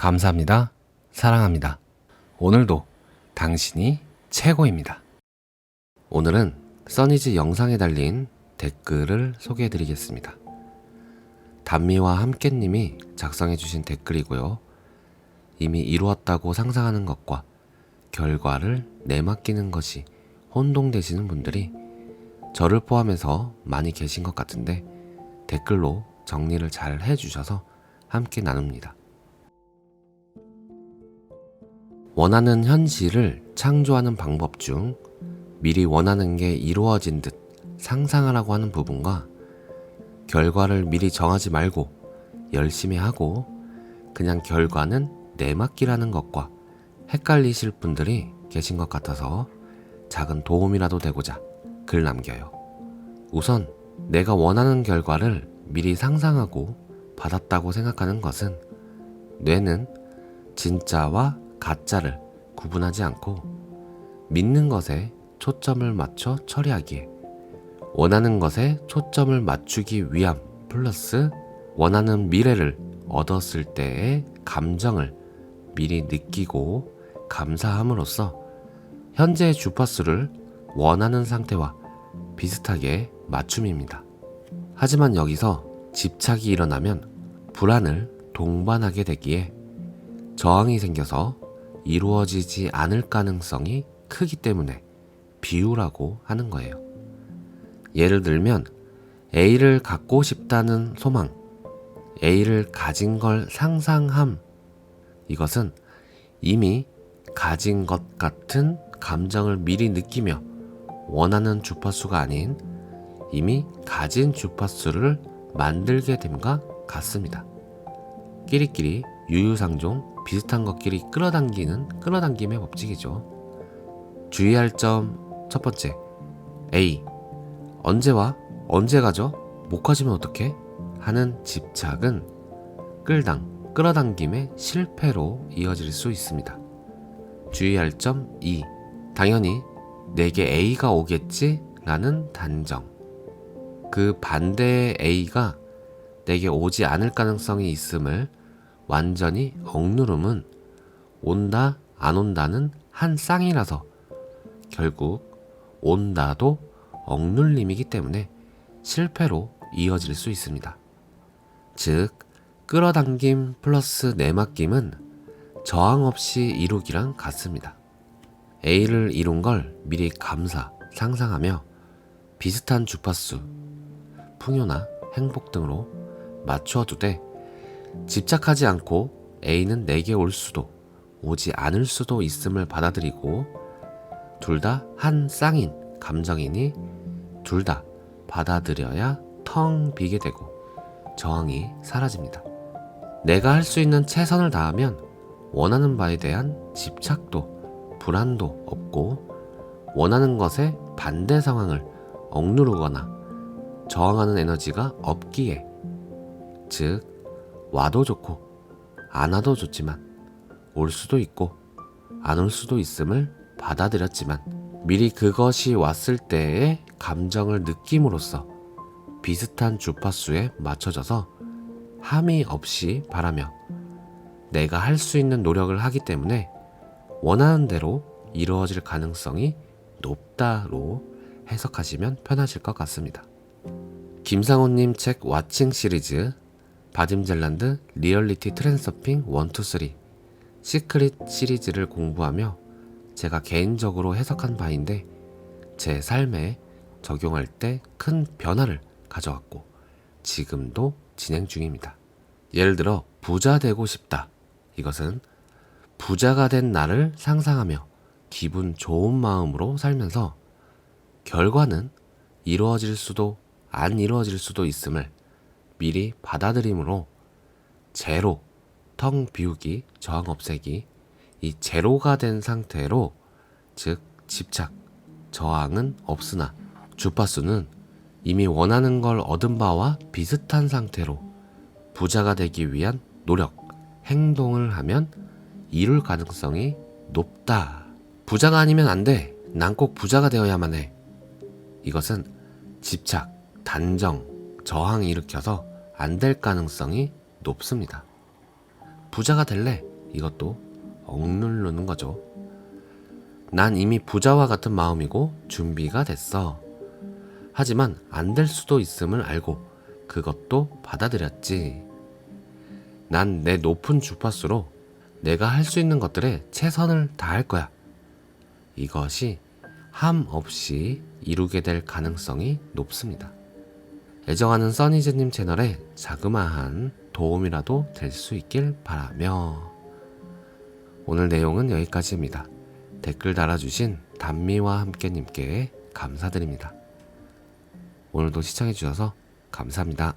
감사합니다. 사랑합니다. 오늘도 당신이 최고입니다. 오늘은 써니즈 영상에 달린 댓글을 소개해 드리겠습니다. 단미와 함께님이 작성해 주신 댓글이고요. 이미 이루었다고 상상하는 것과 결과를 내맡기는 것이 혼동되시는 분들이 저를 포함해서 많이 계신 것 같은데 댓글로 정리를 잘 해주셔서 함께 나눕니다. 원하는 현실을 창조하는 방법 중 미리 원하는 게 이루어진 듯 상상하라고 하는 부분과 결과를 미리 정하지 말고 열심히 하고 그냥 결과는 내맡기라는 것과 헷갈리실 분들이 계신 것 같아서 작은 도움이라도 되고자 글 남겨요. 우선 내가 원하는 결과를 미리 상상하고 받았다고 생각하는 것은 뇌는 진짜와 가짜를 구분하지 않고 믿는 것에 초점을 맞춰 처리하기에 원하는 것에 초점을 맞추기 위함 플러스 원하는 미래를 얻었을 때의 감정을 미리 느끼고 감사함으로써 현재의 주파수를 원하는 상태와 비슷하게 맞춤입니다. 하지만 여기서 집착이 일어나면 불안을 동반하게 되기에 저항이 생겨서 이루어지지 않을 가능성이 크기 때문에 비우라고 하는 거예요. 예를 들면 A를 갖고 싶다는 소망, A를 가진 걸 상상함. 이것은 이미 가진 것 같은 감정을 미리 느끼며 원하는 주파수가 아닌 이미 가진 주파수를 만들게 됨과 같습니다. 끼리끼리 유유상종 비슷한 것끼리 끌어당기는 끌어당김의 법칙이죠. 주의할 점 첫 번째 A 언제 와? 언제 가죠? 못 가지면 어떡해? 하는 집착은 끌당 끌어당김의 실패로 이어질 수 있습니다. 주의할 점 2. 당연히 내게 A가 오겠지? 라는 단정. 그 반대의 A가 내게 오지 않을 가능성이 있음을 완전히 억누름은 온다, 안 온다는 한 쌍이라서 결국 온다도 억눌림이기 때문에 실패로 이어질 수 있습니다. 즉, 끌어당김 플러스 내맡김은 저항 없이 이루기랑 같습니다. A를 이룬 걸 미리 감사, 상상하며 비슷한 주파수, 풍요나 행복 등으로 맞추어 두되 집착하지 않고 A는 내게 올 수도 오지 않을 수도 있음을 받아들이고 둘 다 한 쌍인 감정이니 둘 다 받아들여야 텅 비게 되고 저항이 사라집니다. 내가 할 수 있는 최선을 다하면 원하는 바에 대한 집착도 불안도 없고 원하는 것에 반대 상황을 억누르거나 저항하는 에너지가 없기에 즉 와도 좋고 안 와도 좋지만 올 수도 있고 안 올 수도 있음을 받아들였지만 미리 그것이 왔을 때의 감정을 느낌으로써 비슷한 주파수에 맞춰져서 함이 없이 바라며 내가 할 수 있는 노력을 하기 때문에 원하는 대로 이루어질 가능성이 높다로 해석하시면 편하실 것 같습니다. 김상호님 책 왓칭 시리즈 바딤젤란드 리얼리티 트랜서핑 1, 2, 3 시크릿 시리즈를 공부하며 제가 개인적으로 해석한 바인데 제 삶에 적용할 때 큰 변화를 가져왔고 지금도 진행 중입니다. 예를 들어 부자 되고 싶다. 이것은 부자가 된 나를 상상하며 기분 좋은 마음으로 살면서 결과는 이루어질 수도 안 이루어질 수도 있음을 미리 받아들임으로 제로, 텅 비우기, 저항 없애기, 이 제로가 된 상태로 즉 집착, 저항은 없으나 주파수는 이미 원하는 걸 얻은 바와 비슷한 상태로 부자가 되기 위한 노력, 행동을 하면 이룰 가능성이 높다. 부자가 아니면 안 돼. 난 꼭 부자가 되어야만 해. 이것은 집착, 단정, 저항 일으켜서 안 될 가능성이 높습니다. 부자가 될래? 이것도 억누르는 거죠. 난 이미 부자와 같은 마음이고 준비가 됐어. 하지만 안 될 수도 있음을 알고 그것도 받아들였지. 난 내 높은 주파수로 내가 할 수 있는 것들에 최선을 다할 거야. 이것이 함 없이 이루게 될 가능성이 높습니다. 애정하는 써니즈님 채널에 자그마한 도움이라도 될 수 있길 바라며 오늘 내용은 여기까지입니다. 댓글 달아주신 단미와 함께님께 감사드립니다. 오늘도 시청해주셔서 감사합니다.